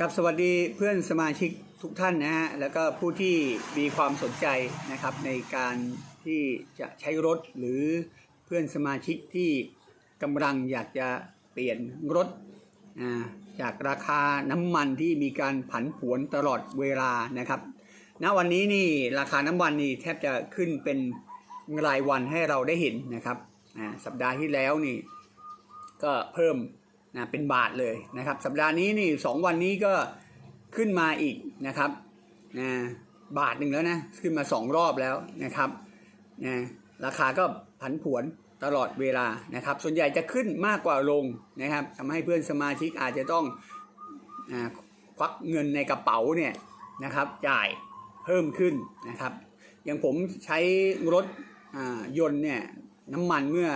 ครับสวัสดีเพื่อนสมาชิกทุกท่านนะฮะแล้วก็ผู้ที่มีความสนใจนะครับในการที่จะใช้รถหรือเพื่อนสมาชิกที่กำลังอยากจะเปลี่ยนรถอ่าจากราคาน้ำมันที่มีการผันผวนตลอดเวลานะครับณวันนี้นี่ราคาน้ำมันนี่แทบจะขึ้นเป็นรายวันให้เราได้เห็นนะครับอ่าสัปดาห์ที่แล้วนี่ก็เพิ่ม นะเป็นบาทเลยนะครับสัปดาห์นี้นี่สองวันนี้ก็ขึ้นมาอีกนะครับนะบาทหนึ่งแล้วนะขึ้นมาสองรอบแล้วนะครับนะราคาก็ผันผวนตลอดเวลานะครับ ส่วนใหญ่จะขึ้นมากกว่าลงนะครับทำให้เพื่อนสมาชิกอาจจะต้องอาควักเงินในกระเป๋าเนี่ยนะครับจ่ายเพิ่มขึ้นนะครับ อย่างผมใช้รถอ่ายนต์เนี่ยน้ำมันเมื่อ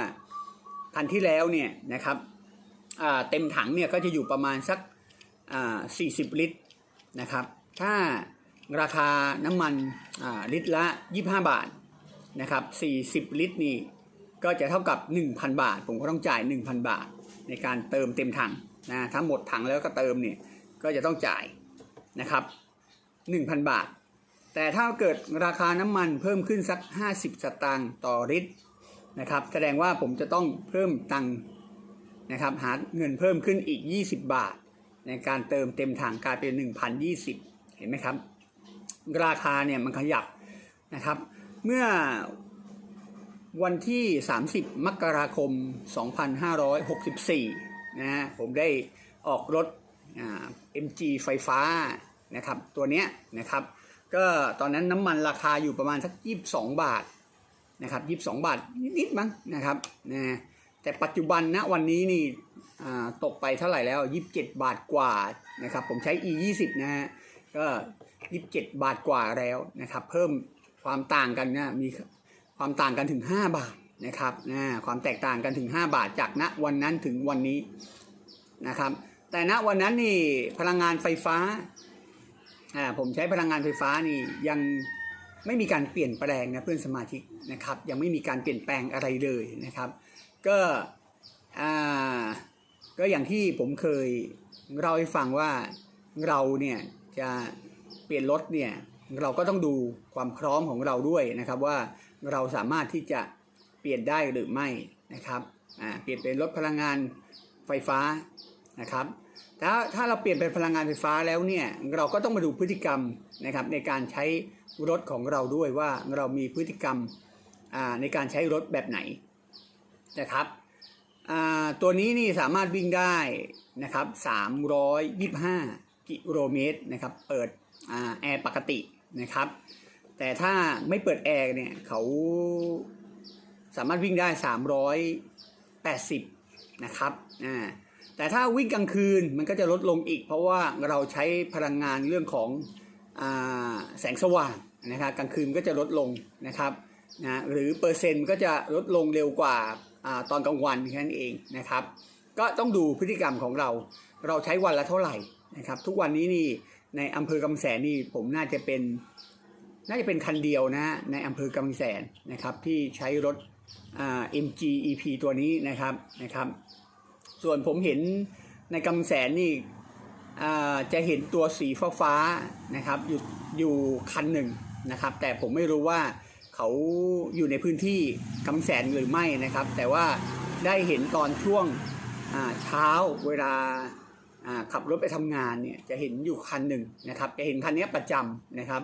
คันที่แล้วเนี่ยนะครับ เต็มถังเนี่ยก็จะอยู่ประมาณสักอ่า40ลิตรนะครับ ถ้าราคาน้ำมันลิตรละ 25 บาทนะครับ40 ลิตรนี่ก็จะเท่ากับ 1,000 บาท ผมก็ต้องจ่าย 1,000 บาท ในการเติมเต็มถังนะถ้าหมดถังแล้วก็เติมเนี่ยก็จะต้องจ่ายนะครับ 1,000 บาท แต่ถ้าเกิดราคาน้ำมันเพิ่มขึ้นสัก 50 สตางค์ต่อลิตรนะครับ แสดงว่าผมจะต้องเพิ่มตังค์ นะครับหาเงินเพิ่มขึ้นอีก 20 บาท ในการเติมเต็มถังกลายเป็น 1,020 เห็นไหมครับ ราคาเนี่ยมันขยับนะครับ เมื่อวันที่ 30 มกราคม 2564 นะฮะผมได้ออกรถ MG ไฟฟ้านะครับ ตัวเนี้ยนะครับ ก็ตอนนั้นน้ำมันราคาอยู่ประมาณสัก 22 บาทนะครับยีิบสองบาทนิดๆมั้งนะครับนะ แต่ปัจจุบันนะวันนี้นี่ตกไปเท่าไหร่แล้วยี่สิบเจ็ดบาทกว่านะครับ ผมใช้ e ยี่สิบนะฮะก็ยี่สิบเจ็ดบาทกว่าแล้วนะครับ เพิ่มความต่างกันนะมีความต่างกันถึง 5 บาทนะครับนะความแตกต่างกันถึง 5 บาทจากณวันนั้นถึงวันนี้นะครับ แต่ณวันนั้นนี่พลังงานไฟฟ้าอ่าผมใช้พลังงานไฟฟ้านี่ยังไม่มีการเปลี่ยนแปลงนะเพื่อนสมาชิกนะครับ ยังไม่มีการเปลี่ยนแปลงอะไรเลยนะครับ ก็อ่าก็อย่างที่ผมเคยเล่าให้ฟังว่าเราเนี่ยจะเปลี่ยนรถเนี่ยเราก็ต้องดูความพร้อมของเราด้วยนะครับ ว่าเราสามารถที่จะเปลี่ยนได้หรือไม่นะครับอ่าเปลี่ยนเป็นรถพลังงานไฟฟ้านะครับถ้าถ้าเราเปลี่ยนเป็นพลังงานไฟฟ้าแล้วเนี่ยเราก็ต้องมาดูพฤติกรรมนะครับในการใช้รถของเราด้วยว่าเรามีพฤติกรรมอ่าในการใช้รถแบบไหน นะครับตัวนี้นี่สามารถวิ่งได้นะครับ325 กิโลเมตรนะครับ เปิดอแอร์ปกตินะครับ แต่ถ้าไม่เปิดแอร์เนี่ยเขาสามารถวิ่งได้ 380 นะครับอ่าแต่ถ้าวิ่งกลางคืนมันก็จะลดลงอีก เพราะว่าเราใช้พลังงานเรื่องของอแสงสว่างนะครับกลางคืนก็จะลดลงนะครับนะหรือเปอร์เซ็นต์ก็จะลดลงเร็วกว่า ตอนกลางวันแค่นั้นเองนะครับ ก็ต้องดูพฤติกรรมของเรา เราใช้วันละเท่าไหร่นะครับ ทุกวันนี้นี่ในอำเภอกำแสนนี่ผมน่าจะเป็นน่าจะเป็นคันเดียวนะในอำเภอกำแสนนะครับที่ใช้รถอ่า MG EP ตัวนี้นะครับนะครับ ส่วนผมเห็นในกำแสนนี่จะเห็นตัวสีฟ้าฟ้าๆนะครับอยู่อยู่คันหนึ่งนะครับ แต่ผมไม่รู้ว่า เขาอยู่ในพื้นที่กำแสนหรือไม่นะครับ แต่ว่าได้เห็นตอนช่วงเช้าเวลาขับรถไปทำงานเนี่ยจะเห็นอยู่คันหนึ่งนะครับ จะเห็นคันนี้ประจำนะครับ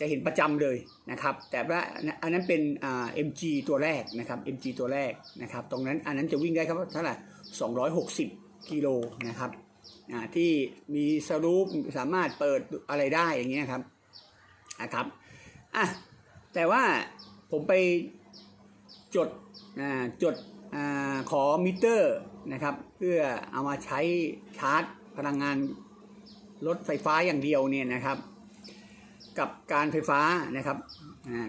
จะเห็นประจำเลยนะครับ แต่ว่าอันนั้นเป็นเอ่า MG ตัวแรกนะครับ MG ตัวแรกนะครับ ตรงนั้นอันนั้นจะวิ่งได้ครับเท่าไหร่260กิโลนะครับที่มีสรูปสามารถเปิดอะไรได้อย่างเงี้ยครับนะครับอะ แต่ว่าผมไปจดจดอขอมิเตอร์นะครับ เพื่อเอามาใช้ชาร์จพลังงานรถไฟฟ้าอย่างเดียวเนี่ยนะครับ กับการไฟฟ้านะครับ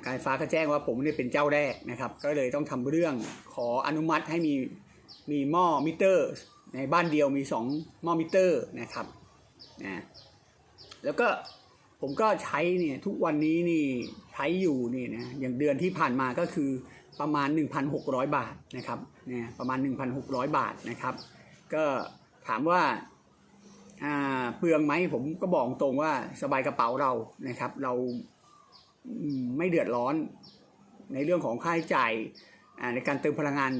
การไฟฟ้าก็แจ้งว่าผมเนี่ยเป็นเจ้าแรกนะครับ ก็เลยต้องทำเรื่องขออนุมัติให้มีมีหม้อมิเตอร์ ในบ้านเดียวมีสองหม้อมิเตอร์นะครับนะแล้วก็ ผมก็ใช้เนี่ยทุกวันนี้นี่ใช้อยู่นี่นะอย่างเดือนที่ผ่านมาก็คือประมาณ 1,600 บาทนะครับเนี่ยประมาณ 1,600 บาทนะครับ ก็ถามว่าเปลืองไหมผมก็บอกตรงว่าสบายกระเป๋าเรานะครับ เราไม่เดือดร้อนในเรื่องของค่าใช้จ่ายในการเติมพลังงาน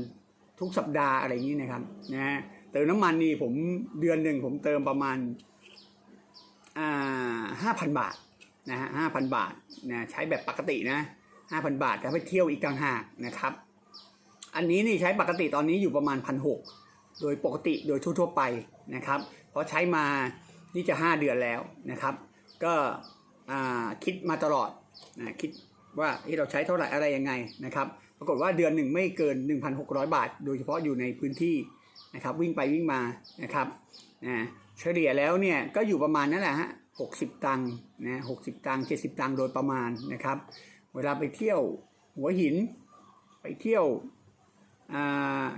ทุกสัปดาห์อะไรอย่างนี้นะครับนะฮะเติมน้ำมันนี่ผมเดือนหนึ่งผมเติมประมาณอ่า ห้าพันบาทนะฮะห้าพันบาทนะใช้แบบปกตินะห้าพันบาทแต่ไปเที่ยวอีกต่างหากนะครับ อันนี้นี่ใช้ปกติตอนนี้อยู่ประมาณพันหกโดยปกติโดยทั่วๆไปนะครับเพราะใช้มานี่จะ 5 เดือนแล้วนะครับ ก็คิดมาตลอดนะคิดว่าที่เราใช้เท่าไหร่อะไรยังไงนะครับ ปรากฏว่าเดือนหนึ่งไม่เกิน 1,600 บาท โดยเฉพาะอยู่ในพื้นที่นะครับวิ่งไปวิ่งมานะครับนะเฉลี่ยแล้วเนี่ยก็อยู่ประมาณนั่นแหละฮะ 60 ตังค์นะ60ตังค์70ตังค์โดยประมาณนะครับ เวลาไปเที่ยวหัวหิน ไปเที่ยว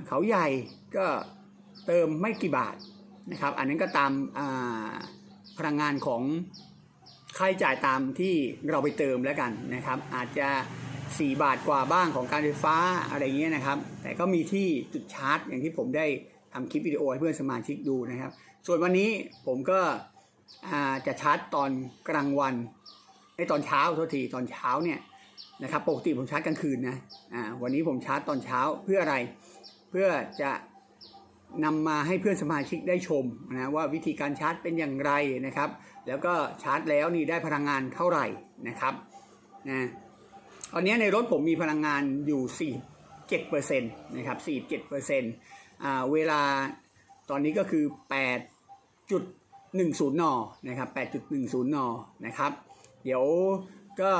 เขาใหญ่ก็เติมไม่กี่บาทนะครับ อันนั้นก็ตามาพลังงานของค่าใช้จ่ายตามที่เราไปเติมแล้วกันนะครับ อาจจะ 4 บาทกว่าบ้างของการไฟฟ้าอะไรเงี้ยนะครับ แต่ก็มีที่จุดชาร์จ อย่างที่ผมได้ทำคลิปวิดีโอให้เพื่อนสมาชิกดูนะครับ ส่วนวันนี้ผมก็ จะชาร์จตอนกลางวันไอ้ตอนเช้าโทษทีตอนเช้าเนี่ยนะครับปกติผมชาร์จกลางคืนนะอ่าวันนี้ผมชาร์จตอนเช้าเพื่ออะไรเพื่อจะนำมาให้เพื่อนสมาชิกได้ชมนะว่าวิธีการชาร์จเป็นอย่างไรนะครับ แล้วก็ชาร์จแล้วนี่ได้พลังงานเท่าไหร่นะครับนะตอนนี้ในรถผมมีพลังงานอยู่ 47%นะครับ47%อ่าเวลาตอนนี้ก็คือ 10นนะครับ8.10นนะครับ เดี๋ยวก็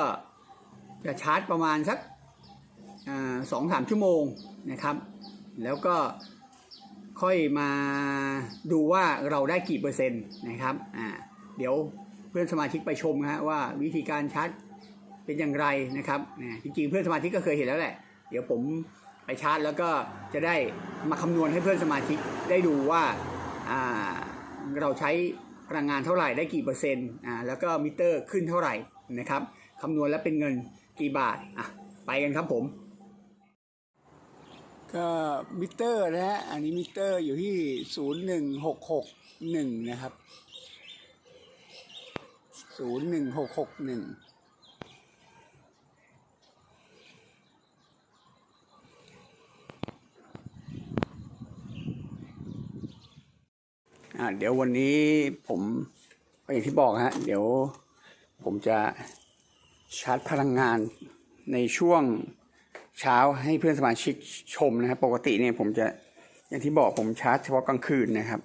จะชาร์จประมาณสักสองสามชั่วโมงนะครับ แล้วก็ค่อยมาดูว่าเราได้กี่เปอร์เซ็นต์นะครับอ่าเดี๋ยวเพื่อนสมาชิกไปชมนะฮะว่าวิธีการชาร์จเป็นอย่างไรนะครับนี่ยจริงๆเพื่อนสมาชิกก็เคยเห็นแล้วแหละ เดี๋ยวผมไปชาร์จแล้วก็จะได้มาคำนวณให้เพื่อนสมาชิกได้ดูว่าอ่าเราใช้ พลังงานเท่าไหร่ได้กี่เปอร์เซ็นต์อ่าแล้วก็มิเตอร์ขึ้นเท่าไหร่นะครับคำนวณแล้วเป็นเงินกี่บาทอะไปกันครับผม ก็มิเตอร์นะฮะอันนี้มิเตอร์อยู่ที่ศูนย์หนึ่งหกหกหนึ่งนะครับศูนย์หนึ่งหกหกหนึ่ง อ่าเดี๋ยววันนี้ผมอย่างที่บอกฮะ เดี๋ยวผมจะชาร์จพลังงานในช่วงเช้าให้เพื่อนสมาชิกชมนะครับ ปกติเนี่ยผมจะอย่างที่บอกผมชาร์จเฉพาะกลางคืนนะครับ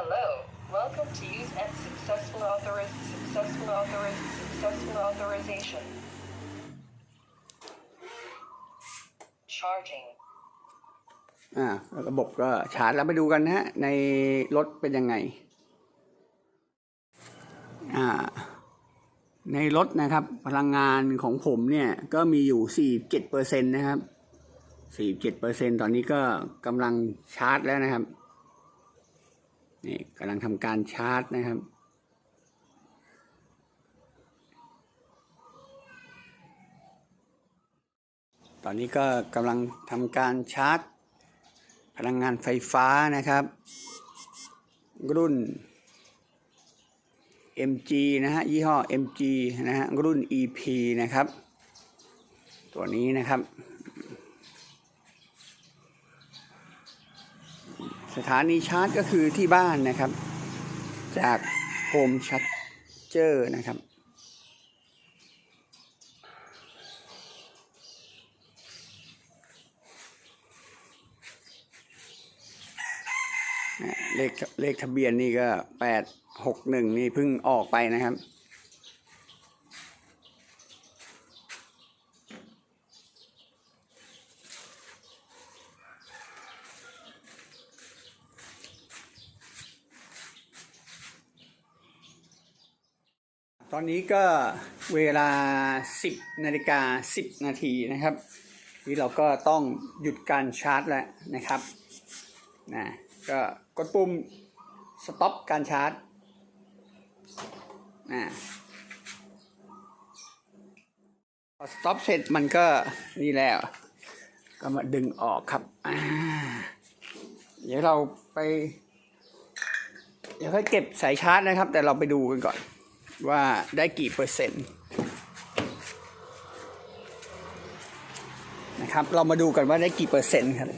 Hello, welcome to use and successful authoriz successful authoriz successful authorization. Charging. อ่าระบบก็ชาร์จแล้วไปดูกันนะฮะ ในรถเป็นยังไง อ่า ในรถนะครับ พลังงานของผมเนี่ยก็มีอยู่ 47เปอร์เซ็นตนะครับ 47เปอร์เซ็นตอนนี้ก็กำลังชาร์จแล้วนะครับ นี่กำลังทำการชาร์จนะครับ ตอนนี้ก็กำลังทำการชาร์จ พลังงานไฟฟ้านะครับ รุ่น MG นะฮะยี่ห้อ MG นะฮะรุ่น EP นะครับ ตัวนี้นะครับ สถานีชาร์จก็คือที่บ้านนะครับ จากโฮมชั r เจอร์นะครับ เลขเลขทะเบียนนี่ก็แปดหกหนึ่งนี่เพิ่งออกไปนะครับ ตอนนี้ก็เวลา 10นาฬิกา10 นาทีนะครับที่เราก็ต้องหยุดการชาร์จแล้วนะครับนะก็กดปุ่ม stop การชาร์จนะพอ stop เสร็จมันก็นี่แล้ว ก็มาดึงออกครับอ่าเดี๋ยวเราไป เดี๋ยวค่อยเก็บสายชาร์จนะครับ แต่เราไปดูกันก่อน ว่าได้กี่เปอร์เซ็นต์นะครับ เรามาดูกันว่าได้กี่เปอร์เซ็นต์ครับ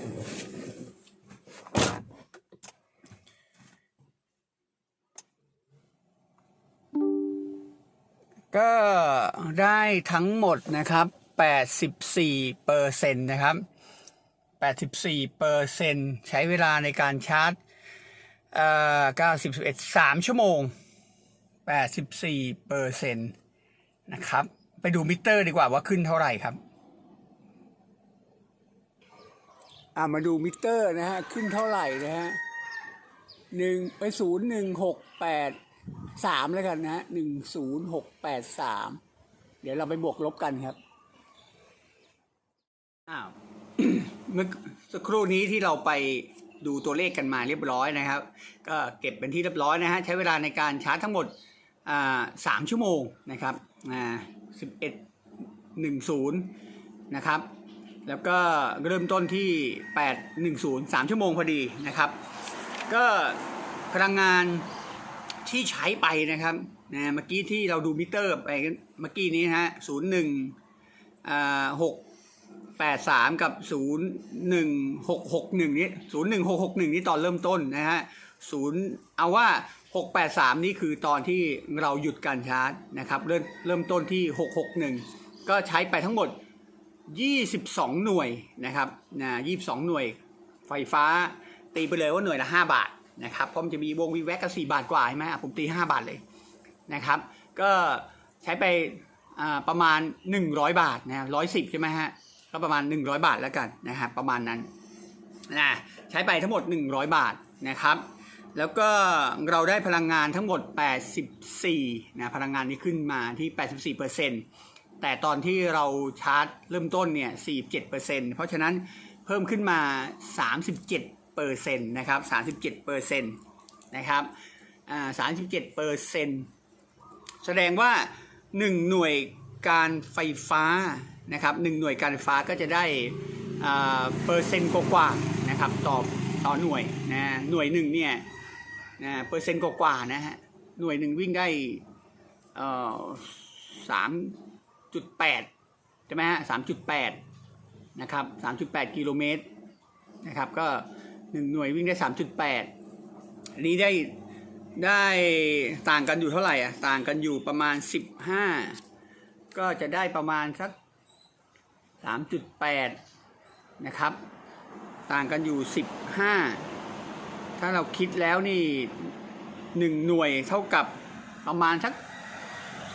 ก็ได้ทั้งหมดนะครับ 84เปอร์เซ็นต์นะครับ 84เปอร์เซ็นต์ใช้เวลาในการชาร์จเอ่อ91 3 ชั่วโมง 84เปอร์เซ็นต์นะครับ ไปดูมิเตอร์ดีกว่าว่าขึ้นเท่าไหร่ครับอ่ามาดูมิเตอร์นะฮะ ขึ้นเท่าไหร่นะฮะหนึ่งไปศูนย์หนึ่งหกแปดสามแล้วกันนะฮะหนึ่งศูนย์หกแปดสามเดี๋ยวเราไปบวกลบกันครับอ้าวเมื่อสักครู่นี้ที่เราไปดูตัวเลขกันมาเรียบร้อยนะครับ ก็เก็บเป็นที่เรียบร้อยนะฮะ ใช้เวลาในการชาร์จทั้งหมดอ่า สามชั่วโมงนะครับอ่าสิบเอ็ดหนึ่งศูนย์นะครับ แล้วก็เริ่มต้นที่แปดหนึ่งศูนย์สามชั่วโมงพอดีนะครับ ก็พลังงานที่ใช้ไปนะครับนะเมื่อกี้ที่เราดูมิเตอร์ไปเมื่อกี้นี้ฮะศูนย์หนึ่งอ่าหกแปดสามกับศูนย์หนึ่งหกหกหนึ่งนี้ศูนย์หนึ่งหกหกหนึ่งนี้ตอนเริ่มต้นนะฮะศูนย์เอาว่า หกแปดสามนี่คือตอนที่เราหยุดการชาร์จนะครับเริ่มเริ่มต้นที่หกหกหนึ่งก็ใช้ไปทั้งหมดยี่สิบสองหน่วยนะครับนะยี่สิบสองหน่วยไฟฟ้าตีไปเลยว่าหน่วยละห้าบาทนะครับเพราะมันจะมีวงวีแวกก็สี่บาทกว่าใช่ไหมอะผมตีห้าบาทเลยนะครับ ก็ใช้ไปประมาณ 100 บาทนะร้อยสิบใช่ไหมฮะก็ประมาณ 100 บาทแล้วกันนะครับประมาณนั้นนะใช้ไปทั้งหมด 100 บาทนะครับ แล้วก็เราได้พลังงานทั้งหมด 84 นะ พลังงานนี้ขึ้นมาที่ 84%แต่ตอนที่เราชาร์จเริ่มต้นเนี่ย 47%เพราะฉะนั้นเพิ่มขึ้นมา 37%นะครับ 37%นะครับ อ่า 37%แสดงว่า 1 หน่วยการไฟฟ้านะครับหนึ่งหน่วยการไฟฟ้าก็จะได้อ่าเปอร์เซ็นต์กว่าๆนะครับต่อต่อหน่วยนะหน่วยหนึ่งเนี่ย นะเปอร์เซ็นต์กว่าๆนะฮะหน่วยหนึ่งวิ่งได้เอ่อสามจุดแปดใช่ไหมฮะสามจุดแปดนะครับสามจุดแปดกิโลเมตรนะครับก็หนึ่งหน่วยวิ่งได้สามจุดแปดอันนี้ได้ได้ต่างกันอยู่เท่าไหร่อะต่างกันอยู่ประมาณสิบห้าก็จะได้ประมาณสัก3.8นะครับ ต่างกันอยู่15 ถ้าเราคิดแล้วนี่1หน่วยเท่ากับประมาณสัก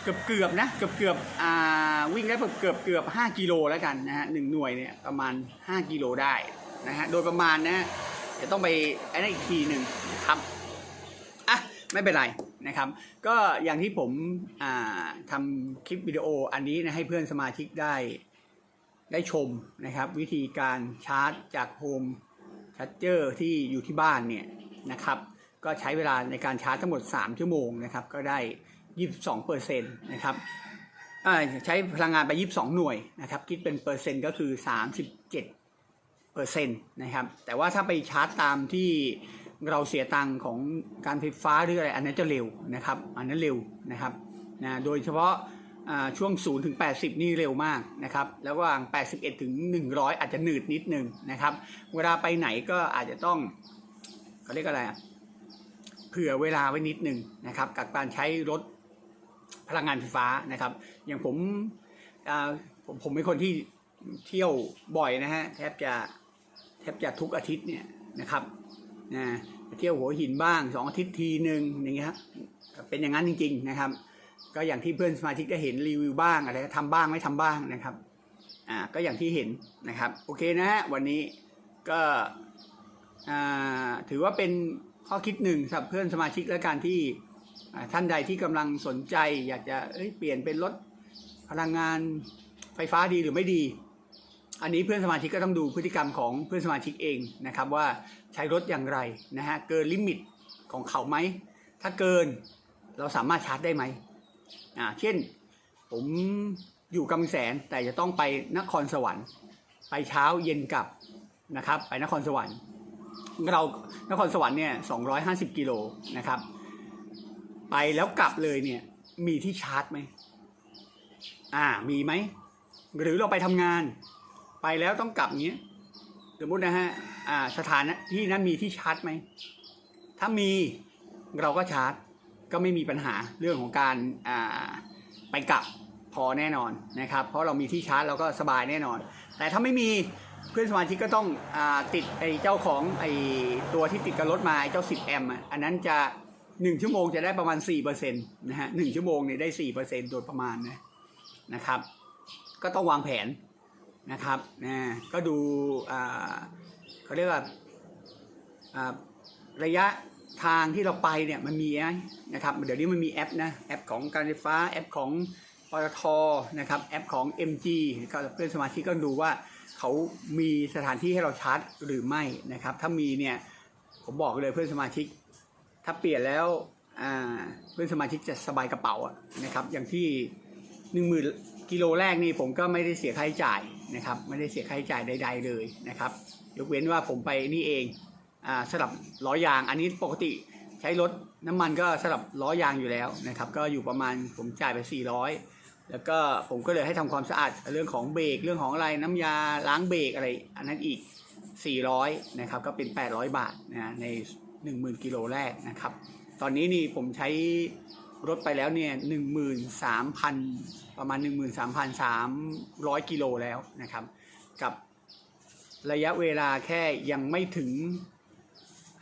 เกือบเกือบๆนะเกือบเกือบๆอ่าวิ่งได้เกือบเกือบเกือบ5กิโลแล้วกันนะฮะหนึ่งหน่วยเนี่ยประมาณ5กิโลได้นะฮะโดยประมาณนะจะต้องไปไอ้นั่นอีกทีหนึ่งนะครับอะไม่เป็นไรนะครับ ก็อย่างที่ผมอ่าทำคลิปวิดีโออันนี้นะให้เพื่อนสมาชิกได้ได้ชมนะครับ วิธีการชาร์จจากโฮม ชาร์จเจอร์ที่อยู่ที่บ้านเนี่ยนะครับก็ใช้เวลาในการชาร์จทั้งหมด 3 ชั่วโมงนะครับก็ได้ 22เปอร์เซ็นต์นะครับใช้พลังงานไป 22 หน่วยนะครับคิดเป็นเปอร์เซ็นต์ก็คือ 37เปอร์เซ็นต์นะครับแต่ว่าถ้าไปชาร์จตามที่เราเสียตังค์ของการไฟฟ้าหรืออะไรอันนั้นจะเร็วนะครับอันนั้นเร็วนะครับนะโดยเฉพาะ ช่วง 0 ถึง 80 นี่เร็วมากนะครับแล้วว่าง 81 ถึง 100 อาจจะหนืดนิดนึงนะครับ เวลาไปไหนก็อาจจะต้องเขาเรียกอะไรเผื่อเวลาไว้นิดหนึ่งนะครับกับการใช้รถพลังงานไฟฟ้านะครับ อย่างผมผมผมเป็นคนที่เที่ยวบ่อยนะฮะแทบจะแทบจะทุกอาทิตย์เนี่ยนะครับนะเที่ยวหัวหินบ้างสองอาทิตย์ทีหนึ่งอย่างเงี้ยเป็นอย่างนั้นจริง ๆ นะครับ ก็อย่างที่เพื่อนสมาชิกได้เห็นรีวิวบ้างอะไรทำบ้างไม่ทำบ้างนะครับอ่าก็อย่างที่เห็นนะครับโอเคนะฮะวันนี้ก็อ่าถือว่าเป็นข้อคิดหนึ่งสำหรับเพื่อนสมาชิกและการที่ท่านใดที่กำลังสนใจ อยากจะเเปลี่ยนเป็นรถพลังงานไฟฟ้าดีหรือไม่ดี อันนี้เพื่อนสมาชิกก็ต้องดูพฤติกรรมของเพื่อนสมาชิกเองนะครับว่าใช้รถอย่างไรนะฮะเกินลิมิตของเขาไหม ถ้าเกินเราสามารถชาร์จได้ไหม อ่าเช่น ผมอยู่กำแสนแต่จะต้องไปนครสวรรค์ ไปเช้าเย็นกลับนะครับ ไปนครสวรรค์ เรานครสวรรค์เนี่ย250กิโลนะครับ ไปแล้วกลับเลยเนี่ยมีที่ชาร์จไหมอ่ามีไหม หรือเราไปทำงาน ไปแล้วต้องกลับเงี้ยสมมตินะฮะอ่าสถานที่นั้นมีที่ชาร์จไหม ถ้ามีเราก็ชาร์จ ก็ไม่มีปัญหาเรื่องของการไปกลับพอแน่นอนนะครับ เพราะเรามีที่ชาร์จเราก็สบายแน่นอน แต่ถ้าไม่มีเพื่อนสมาชิกก็ต้องอติดไอ้เจ้าของไอ้ตัวที่ติดกับรถมาไอ้เจ้า 10 แอมป์อันนั้นจะ 1 ชั่วโมงจะได้ประมาณ4%นะฮะหชั่วโมงเนี่ยได้4%โดยประมาณนะนะครับ ก็ต้องวางแผนนะครับนะก็ดูเขาเรียกว่าระยะ ทางที่เราไปเนี่ยมันมีนะครับเดี๋ยวนี้มันมีแอปนะแอปของการไฟฟ้าแอปของปตทนะครับแอปของ MG ก็เพื่อนสมาชิกก็ดูว่าเขามีสถานที่ให้เราชาร์จหรือไม่นะครับ ถ้ามีเนี่ยผมบอกเลยเพื่อนสมาชิก ถ้าเปลี่ยนแล้วเพื่อนสมาชิกจะสบายกระเป๋านะครับ อย่างที่หนึ่งหมื่นกิโลแรกนี่ผมก็ไม่ได้เสียค่าใช้จ่ายนะครับ ไม่ได้เสียค่าใช้จ่ายใด ๆ เลยนะครับ ยกเว้นว่าผมไปนี่เอง สลับล้อยาง อันนี้ปกติใช้รถน้ำมันก็สลับล้อยางอยู่แล้วนะครับก็อยู่ประมาณผมจ่ายไป 400 แล้วก็ผมก็เลยให้ทำความสะอาดเรื่องของเบรกเรื่องของอะไรน้ำยาล้างเบรกอะไร อันนั้นอีก 400นะครับก็เป็น 800 บาทนะใน 10,000 กิโลแรกนะครับ ตอนนี้นี่ผมใช้รถไปแล้วเนี่ยหนึ่งหมื่นสามพันประมาณหนึ่งหมื่นสามพันสามร้อยกิโลแล้วนะครับ กับระยะเวลาแค่ยังไม่ถึง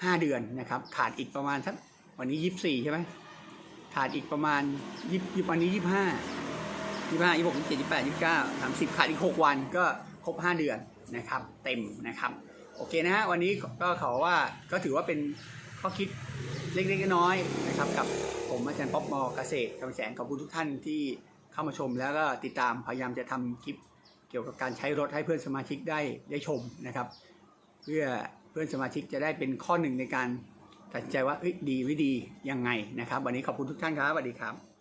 ห้าเดือนนะครับขาดอีกประมาณสักวันนี้ยี่สิบสี่ใช่ไหมขาดอีกประมาณยี่สิบวันนี้ยี่ห้ายี่ห้ายี่หกยี่เจ็ดยี่แปดยี่เก้าสามสิบขาดอีกหกวันก็ครบห้าเดือนนะครับ เต็มนะครับ โอเคนะฮะวันนี้ก็ขอว่าก็ถือว่าเป็นข้อคิดเล็กๆน้อยๆนะครับ กับผมอาจารย์ป๊อปมอเกษตรกำแสงขอบคุณทุกท่านที่เข้ามาชมแล้วก็ติดตามพยายามจะทำคลิปเกี่ยวกับการใช้รถให้เพื่อนสมาชิกได้ได้ชมนะครับ เพื่อ พื่อนสมาชิกจะได้เป็นข้อหนึ่งในการตัดใจว่าดีไม่ดียังไงนะครับ วันนี้ขอบคุณทุกท่านครับสวัสดีครับ